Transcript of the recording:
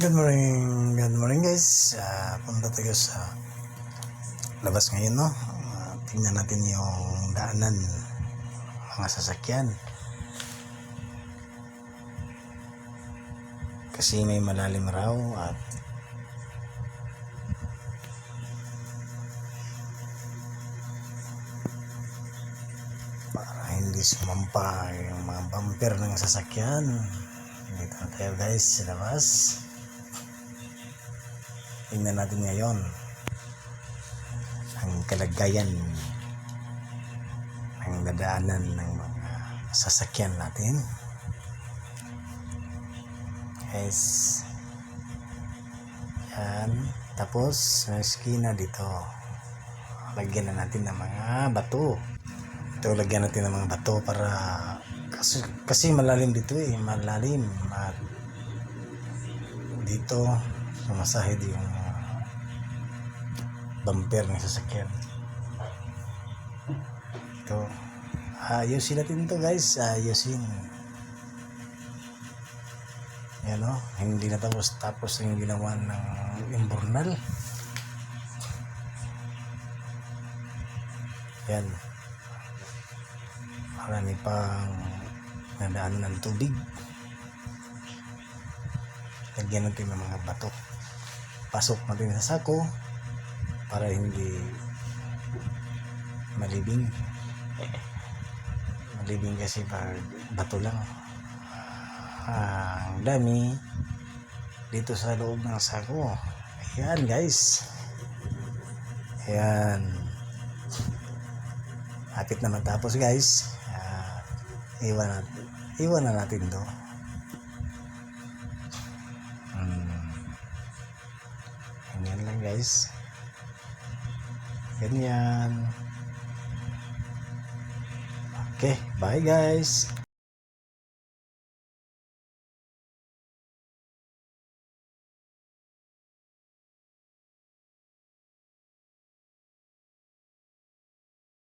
Good morning, good morning guys. Ah, punta tayo sa labas ngayon, no? Ah, tingnan natin yung daanan, mga sasakyan. Kasi may malalim raw at para hindi sumampa yung mga bumper ng sasakyan. Dito na tayo guys sa labas. Tingnan natin ngayon ang kalagayan ng dadaanan ng mga sasakyan natin. Guys, yan. Tapos, may skina dito. Lagyan na natin ng mga bato. Ito, lagyan natin ng mga bato para kasi, kasi malalim dito eh. Malalim. At dito, sumasahid yung bumper ng sasakyan. Ito. Ayusin natin to guys. Ayusin. Yan o. Hindi na tapos tapos yung ginawa ng imbornal. Yan. Marami pang nadaan ng tubig. Lagyan natin ng mga bato. Pasok natin sa sako para hindi malibing. Malibing kasi pag bato lang. Ang dami dito sa loob ng sako. Ayan guys. Ayan. Hapit na matapos guys. Ah, iwan natin. Iwan na natin to. Ganyan lang guys. Ganyan. Okay, bye guys.